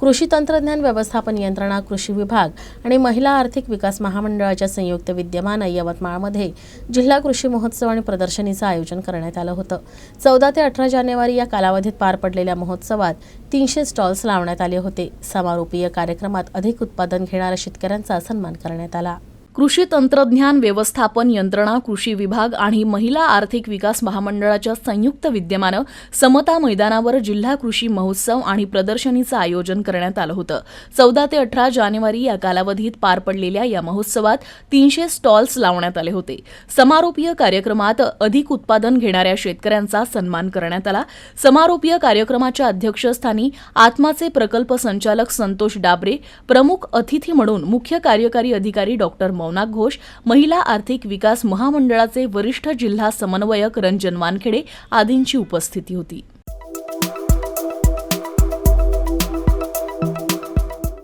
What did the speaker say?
कृषी तंत्रज्ञान व्यवस्थापन यंत्रणा कृषी विभाग आणि महिला आर्थिक विकास महामंडळाच्या संयुक्त विद्यमानं यवतमाळमध्ये जिल्हा कृषी महोत्सव आणि प्रदर्शनीचं आयोजन करण्यात आलं होतं. चौदा ते अठरा जानेवारी या कालावधीत पार पडलेल्या महोत्सवात तीनशे स्टॉल्स लावण्यात आले होते. समारोपीय कार्यक्रमात अधिक उत्पादन घेणाऱ्या शेतकऱ्यांचा सन्मान करण्यात आला. कृषी तंत्रज्ञान व्यवस्थापन यंत्रणा कृषी विभाग आणि महिला आर्थिक विकास महामंडळाच्या संयुक्त विद्यमानं समता मैदानावर जिल्हा कृषी महोत्सव आणि प्रदर्शनीचं आयोजन करण्यात आलं होतं. चौदा ते अठरा जानेवारी या कालावधीत पार पडलेल्या या महोत्सवात तीनशे स्टॉल्स लावण्यात आले होते. समारोपीय कार्यक्रमात अधिक उत्पादन घेणाऱ्या शेतकऱ्यांचा सन्मान करण्यात आला. समारोपीय कार्यक्रमाच्या अध्यक्षस्थानी आत्माचे प्रकल्प संचालक संतोष डाबरे प्रमुख अतिथी म्हणून मुख्य कार्यकारी अधिकारी डॉक्टर भावना घोष महिला आर्थिक विकास महामंडळाचे वरिष्ठ जिल्हा समन्वयक रंजन वानखेडे आदींची उपस्थिती होती.